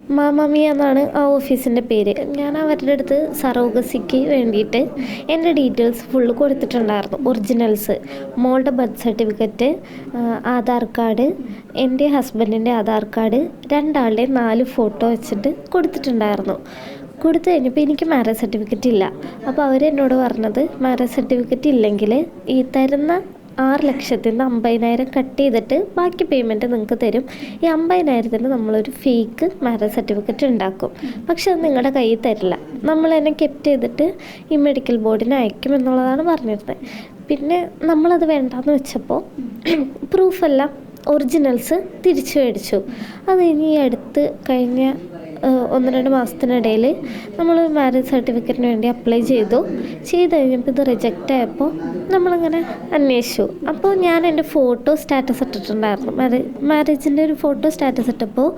മാമാമിയ എന്നാണ് ആ ഓഫീസിന്റെ പേര്. ഞാൻ അവരുടെ അടുത്ത് സറോഗസിക്ക് വേണ്ടിയിട്ട് എന്റെ ഡീറ്റെയിൽസ് ഫുള്ള് കൊടുത്തിട്ടുണ്ടായിരുന്നു. ഒറിജിനൽസ് മോളുടെ ബർത്ത് സർട്ടിഫിക്കറ്റ് ആധാർ കാർഡ് എന്റെ ഹസ്ബൻഡിന്റെ ആധാർ കാർഡ് രണ്ടാളുടെ നാല് ഫോട്ടോ വെച്ചിട്ട് കൊടുത്തിട്ടുണ്ടായിരുന്നു. കൊടുത്തു കഴിഞ്ഞപ്പോൾ എനിക്ക് മാരേജ് സർട്ടിഫിക്കറ്റ് ഇല്ല. അപ്പോൾ അവരെന്നോട് പറഞ്ഞത് മാരേജ് സർട്ടിഫിക്കറ്റ് ഇല്ലെങ്കിൽ ഈ തരുന്ന ആറ് ലക്ഷത്തിൽ നിന്ന് അമ്പതിനായിരം കട്ട് ചെയ്തിട്ട് ബാക്കി പേയ്മെന്റ് നിങ്ങൾക്ക് തരും. ഈ അമ്പതിനായിരത്തിന് നമ്മളൊരു ഫേക്ക് മാരേജ് സർട്ടിഫിക്കറ്റ് ഉണ്ടാക്കും. പക്ഷെ അത് നിങ്ങളുടെ കയ്യിൽ തരില്ല. നമ്മൾ തന്നെ കെപ്റ്റ് ചെയ്തിട്ട് ഈ മെഡിക്കൽ ബോർഡിന് അയക്കും എന്നുള്ളതാണ് പറഞ്ഞിരുന്നത്. പിന്നെ നമ്മളത് വേണ്ടാന്ന് വെച്ചപ്പോൾ പ്രൂഫെല്ലാം ഒറിജിനൽസ് തിരിച്ചു മേടിച്ചു. അത് ഇനി അടുത്ത് കഴിഞ്ഞ ഒന്ന് രണ്ട് മാസത്തിനിടയിൽ നമ്മൾ മാരേജ് സർട്ടിഫിക്കറ്റിന് വേണ്ടി അപ്ലൈ ചെയ്തു. ചെയ്ത് കഴിഞ്ഞപ്പോൾ ഇത് റിജക്റ്റ് ആയപ്പോൾ നമ്മളിങ്ങനെ അന്വേഷിച്ചു. അപ്പോൾ ഞാൻ എന്റെ ഫോട്ടോ സ്റ്റാറ്റസ് ഇട്ടിട്ടുണ്ടായിരുന്നു. മാരേജ് മാരേജിന്റെ ഒരു ഫോട്ടോ സ്റ്റാറ്റസ് ഇട്ടപ്പോൾ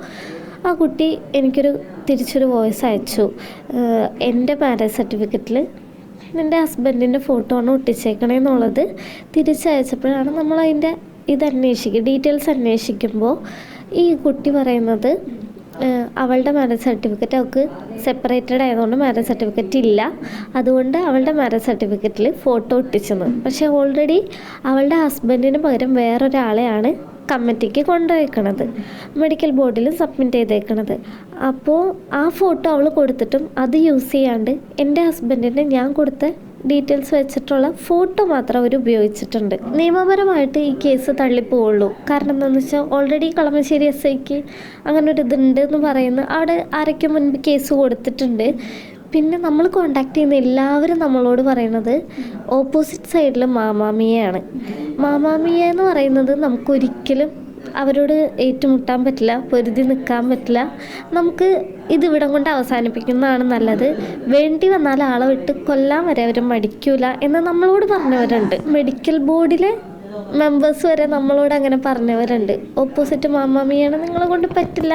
ആ കുട്ടി എനിക്കൊരു തിരിച്ചൊരു വോയിസ് അയച്ചു. എന്റെ മാരേജ് സർട്ടിഫിക്കറ്റിൽ എന്റെ ഹസ്ബൻഡിന്റെ ഫോട്ടോ ആണ് ഒട്ടിച്ചേക്കണേ എന്നുള്ളത് തിരിച്ചയച്ചപ്പോഴാണ് നമ്മൾ അതിന്റെ ഇത് അന്വേഷിക്കുക ഡീറ്റെയിൽസ് അന്വേഷിക്കുമ്പോൾ ഈ കുട്ടി പറയുന്നത് അവളുടെ മാരേജ് സർട്ടിഫിക്കറ്റ് അവൾക്ക് സെപ്പറേറ്റഡ് ആയതുകൊണ്ട് മാരേജ് സർട്ടിഫിക്കറ്റ് ഇല്ല. അതുകൊണ്ട് അവളുടെ മാരേജ് സർട്ടിഫിക്കറ്റിൽ ഫോട്ടോ ഒട്ടിച്ചെന്ന്. പക്ഷേ ഓൾറെഡി അവളുടെ ഹസ്ബൻഡിന് പകരം വേറൊരാളെയാണ് കമ്മിറ്റിക്ക് കൊണ്ടുപോയിക്കണത് മെഡിക്കൽ ബോർഡിൽ സബ്മിറ്റ് ചെയ്തേക്കണത്. അപ്പോൾ ആ ഫോട്ടോ അവൾ കൊടുത്തിട്ടും അത് യൂസ് ചെയ്യാണ്ട് എന്റെ ഹസ്ബൻഡിന് ഞാൻ കൊടുത്ത ഡീറ്റെയിൽസ് വെച്ചിട്ടുള്ള ഫോട്ടോ മാത്രം അവർ ഉപയോഗിച്ചിട്ടുണ്ട്. നിയമപരമായിട്ട് ഈ കേസ് തള്ളിപ്പോവുള്ളൂ. കാരണം എന്താണെന്ന് വെച്ചാൽ ഓൾറെഡി കളമശ്ശേരി എസ് ഐക്ക് അങ്ങനെ ഒരു ഇതുണ്ട് എന്ന് പറയുന്ന അവിടെ ആരൊക്കെ മുൻപ് കേസ് കൊടുത്തിട്ടുണ്ട്. പിന്നെ നമ്മൾ കോണ്ടാക്ട് ചെയ്യുന്ന എല്ലാവരും നമ്മളോട് പറയുന്നത് ഓപ്പോസിറ്റ് സൈഡിൽ മാമാമിയാണ് മാമാമിയ എന്ന് പറയുന്നത് നമുക്കൊരിക്കലും അവരോട് ഏറ്റുമുട്ടാൻ പറ്റില്ല പൊരുതി നിൽക്കാൻ പറ്റില്ല. നമുക്ക് ഇത് ഇവിടം കൊണ്ട് അവസാനിപ്പിക്കുന്നതാണ് നല്ലത്. വേണ്ടി വന്നാൽ ആളെ വിട്ട് കൊല്ലാൻ വരെ അവർ മടിക്കൂല എന്ന് നമ്മളോട് പറഞ്ഞവരുണ്ട്. മെഡിക്കൽ ബോർഡിലെ മെമ്പേഴ്സ് വരെ നമ്മളോട് അങ്ങനെ പറഞ്ഞവരുണ്ട്. ഓപ്പോസിറ്റ് മാമാമിയാണ് നിങ്ങളെ കൊണ്ട് പറ്റില്ല.